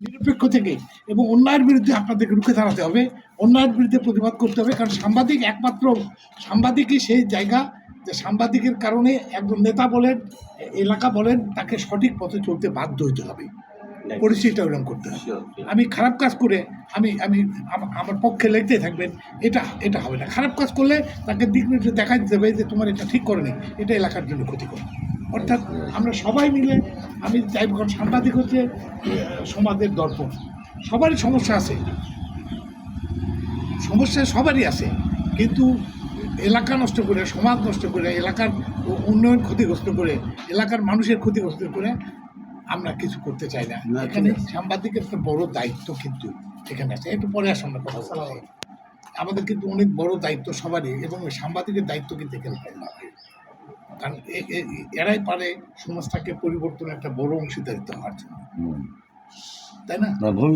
নিরপেক্ষ থেকে এবং অন্যায়ের বিরুদ্ধে আপনাদেরকে রুখে দাঁড়াতে হবে অন্যায়ের বিরুদ্ধে প্রতিবাদ করতে হবে কারণ সাংবাদিক একমাত্র সাংবাদিকই সেই জায়গা যে সাংবাদিকের কারণে একজন নেতা বলেন এলাকা বলেন তাকে সঠিক পথে চলতে বাধ্য হতে হবে। পরিস্থিতিটা ওরকম করতে হবে। আমি খারাপ কাজ করে আমি আমি আমার পক্ষে লেগতে থাকবেন এটা এটা হবে না। খারাপ কাজ করলে তাকে দিক দেখা দিতে হবে যে তোমার এটা ঠিক করেনি এটা এলাকার জন্য ক্ষতিকর। অর্থাৎ আমরা সবাই মিলে আমি চাইব কারণ সাংবাদিক হচ্ছে সমাজের দর্পণ। সবারই সমস্যা আছে। সমস্যা সবারই আছে। কিন্তু এলাকা নষ্ট করে সমাজ নষ্ট করে এলাকার উন্নয়ন ক্ষতিগ্রস্ত করে এলাকার মানুষের ক্ষতিগ্রস্ত করে আমরা কিছু করতে চাই না। না, এখানে সাংবাদিকের একটা বড় দায়িত্ব কিন্তু এখানে আছে। একটু পরে আসুন আমরা কথা আমাদের কিন্তু অনেক বড় দায়িত্ব সবারই এবং ওই সাংবাদিকের দায়িত্ব কিন্তু এখানে না। কারণ এরাই পারে সমাজটাকে পরিবর্তনের একটা বড় অংশীদারিত্ব হওয়ার জন্য। তাই না?